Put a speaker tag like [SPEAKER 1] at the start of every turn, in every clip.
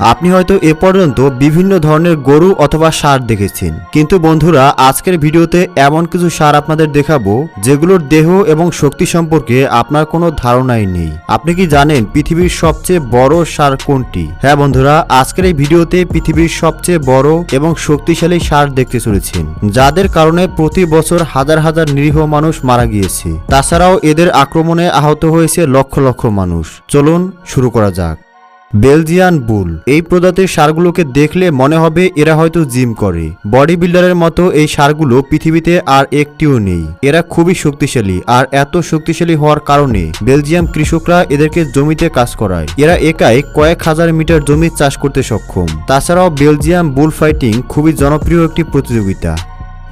[SPEAKER 1] আপনি হয়তো এ পর্যন্ত বিভিন্ন ধরনের গরু অথবা সার দেখেছেন। কিন্তু বন্ধুরা, আজকের ভিডিওতে এমন কিছু সার আপনাদের দেখাবো, যেগুলোর দেহ এবং শক্তি সম্পর্কে আপনার কোনো ধারণাই নেই। আপনি কি জানেন পৃথিবীর সবচেয়ে বড় সার কোনটি? হ্যাঁ বন্ধুরা, আজকের এই ভিডিওতে পৃথিবীর সবচেয়ে বড় এবং শক্তিশালী সার দেখতে চলেছেন, যাদের কারণে প্রতি বছর হাজার হাজার নিরীহ মানুষ মারা গিয়েছে। তাছাড়াও এদের আক্রমণে আহত হয়েছে লক্ষ লক্ষ মানুষ। চলুন শুরু করা যাক। Belgian bull. এই প্রজাতির সারগুলোকে দেখলে মনে হবে এরা হয়তো জিম করে। বডি বিল্ডারের মতো এই সারগুলো পৃথিবীতে আর একটিও নেই। এরা খুবই শক্তিশালী আর এত শক্তিশালী হওয়ার কারণে বেলজিয়াম কৃষকরা এদেরকে জমিতে কাজ করায়। এরা একাই কয়েক হাজার মিটার জমি চাষ করতে সক্ষম। তাছাড়াও বেলজিয়াম বুল ফাইটিং খুবই জনপ্রিয় একটি প্রতিযোগিতা।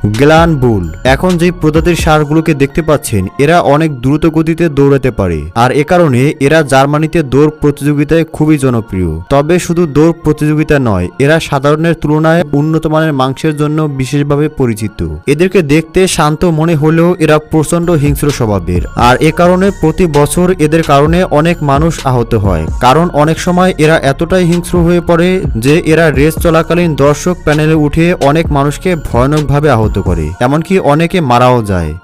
[SPEAKER 1] Glan bull. এখন যে প্রজাতির সারগুলোকে দেখতে পাচ্ছেন, এরা অনেক দ্রুত গতিতে দৌড়াতে পারে। আর এ কারণে এরা জার্মানিতে দৌড় প্রতিযোগিতায় খুবই জনপ্রিয়। তবে শুধু দৌড় প্রতিযোগিতা নয়, এরা সাধারণের তুলনায় উন্নত মানের মাংসের জন্য বিশেষভাবে পরিচিত। এদেরকে দেখতে শান্ত মনে হলেও এরা প্রচণ্ড হিংস্র স্বভাবের। আর এ কারণে প্রতি বছর এদের কারণে অনেক মানুষ আহত হয়। কারণ অনেক সময় এরা এতটাই হিংস্র হয়ে পড়ে যে এরা রেস চলাকালীন দর্শক প্যানেলে উঠে অনেক মানুষকে ভয়ানকভাবে আহত করে। এমনকি অনেকে মারাও যায়।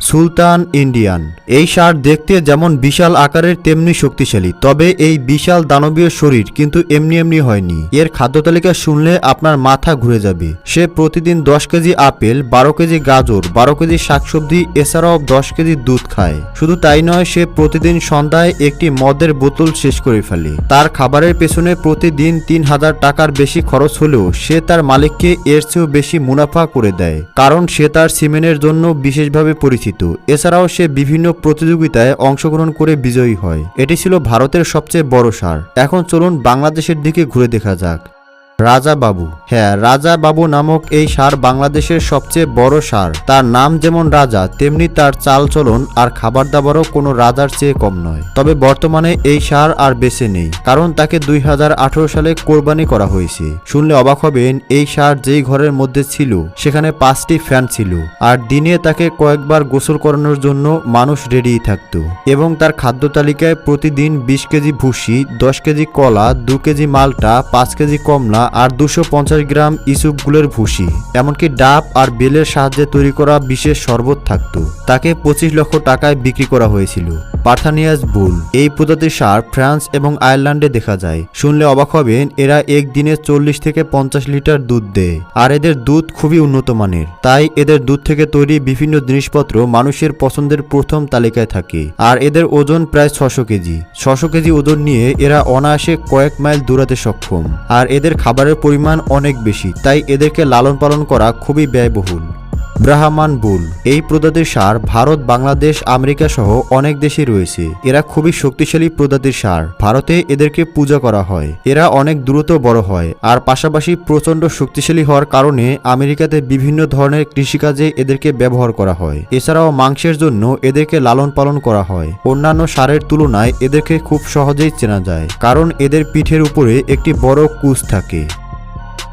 [SPEAKER 1] সুলতান ইন্ডিয়ান। এই সার দেখতে যেমন বিশাল আকারের, তেমনি শক্তিশালী। তবে এই বিশাল দানবীয় শরীর কিন্তু এমনি এমনি হয়নি। এর খাদ্য তালিকা শুনলে আপনার মাথা ঘুরে যাবে। সে প্রতিদিন দশ কেজি আপেল, বারো কেজি গাজর, বারো কেজি শাকসবজি, এছাড়াও দশ কেজি দুধ খায়। শুধু তাই নয়, সে প্রতিদিন সন্ধ্যায় একটি মদের বোতল শেষ করে ফেলে। তার খাবারের পেছনে প্রতিদিন তিন হাজার টাকার বেশি খরচ হলেও সে তার মালিককে এর চেয়েও বেশি মুনাফা করে দেয়। কারণ সে তার সিমেনের জন্য বিশেষভাবে পরিচিত। এছাড়াও সে বিভিন্ন প্রতিযোগিতায় অংশগ্রহণ করে বিজয়ী হয়। এটি ছিল ভারতের সবচেয়ে বড় সার। এখন চলুন বাংলাদেশের দিকে ঘুরে দেখা যাক। রাজা বাবু। হ্যাঁ রাজা বাবু নামক এই সার বাংলাদেশের সবচেয়ে বড় সার। তার নাম যেমন রাজা, তেমনি তার চাল চলন আর খাবার দাবারও কোনো রাজার চেয়ে কম নয়। তবে বর্তমানে এই সার আর বেঁচে নেই, কারণ তাকে দুই হাজার আঠেরো সালে কোরবানি করা হয়েছে। শুনলে অবাক হবেন, এই সার যেই ঘরের মধ্যে ছিল, সেখানে পাঁচটি ফ্যান ছিল, আর দিনে তাকে কয়েকবার গোসল করানোর জন্য মানুষ রেডিই থাকতো। এবং তার খাদ্য তালিকায় প্রতিদিন বিশ কেজি ভুসি, দশ কেজি কলা, দু কেজি মালটা, পাঁচ কেজি কমলা আর দুশো গ্রাম ইসুপগুলের ভুসি, এমনকি ডাব আর বেলের সাহায্যে তৈরি করা বিশেষ শরবত থাকত। তাকে পঁচিশ লক্ষ টাকায় বিক্রি করা হয়েছিল। Parthenais bull. এই প্রজাতির সার ফ্রান্স এবং আয়ারল্যান্ডে দেখা যায়। শুনলে অবাক হবেন, এরা একদিনে চল্লিশ থেকে পঞ্চাশ লিটার দুধ দেয়। আর এদের দুধ খুবই উন্নত মানের। তাই এদের দুধ থেকে তৈরি বিভিন্ন জিনিসপত্র মানুষের পছন্দের প্রথম তালিকায় থাকে। আর এদের ওজন প্রায় ছশো কেজি। ছশো কেজি ওজন নিয়ে এরা অনায়াসে কয়েক মাইল দৌড়াতে সক্ষম। আর এদের খাবারের পরিমাণ অনেক বেশি। তাই এদেরকে লালন পালন করা খুবই ব্যয়বহুল। Brahman bull. এই প্রজাতির সার ভারত, বাংলাদেশ, আমেরিকা সহ অনেক দেশে রয়েছে। এরা খুবই শক্তিশালী প্রজাতির সার। ভারতে এদেরকে পূজা করা হয়। এরা অনেক দ্রুত বড় হয় আর পাশাপাশি প্রচণ্ড শক্তিশালী হওয়ার কারণে আমেরিকাতে বিভিন্ন ধরনের কৃষিকাজে এদেরকে ব্যবহার করা হয়। এছাড়াও মাংসের জন্য এদেরকে লালন পালন করা হয়। অন্যান্য সারের তুলনায় এদেরকে খুব সহজেই চেনা যায়, কারণ এদের পিঠের উপরে একটি বড় কুচ থাকে।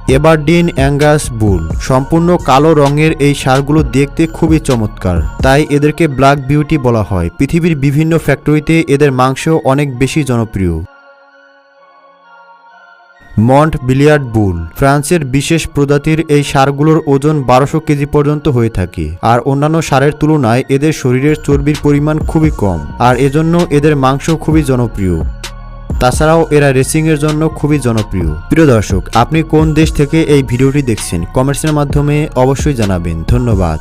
[SPEAKER 1] Aberdeen Angus bull. সম্পূর্ণ কালো রঙের এই সারগুলো দেখতে খুবই চমৎকার। তাই এদেরকে ব্ল্যাক বিউটি বলা হয়। পৃথিবীর বিভিন্ন ফ্যাক্টরিতে এদের মাংস অনেক বেশি জনপ্রিয়। Montbeliarde bull. ফ্রান্সের বিশেষ প্রজাতির এই সারগুলোর ওজন বারোশো কেজি পর্যন্ত হয়ে থাকে। আর অন্যান্য সারের তুলনায় এদের শরীরের চর্বির পরিমাণ খুবই কম। আর এজন্য এদের মাংস খুবই জনপ্রিয়। তাছাড়াও এরা রেসিংয়ের জন্য খুবই জনপ্রিয়। প্রিয় দর্শক, আপনি কোন দেশ থেকে এই ভিডিওটি দেখছেন, কমেন্টসের মাধ্যমে অবশ্যই জানাবেন। ধন্যবাদ।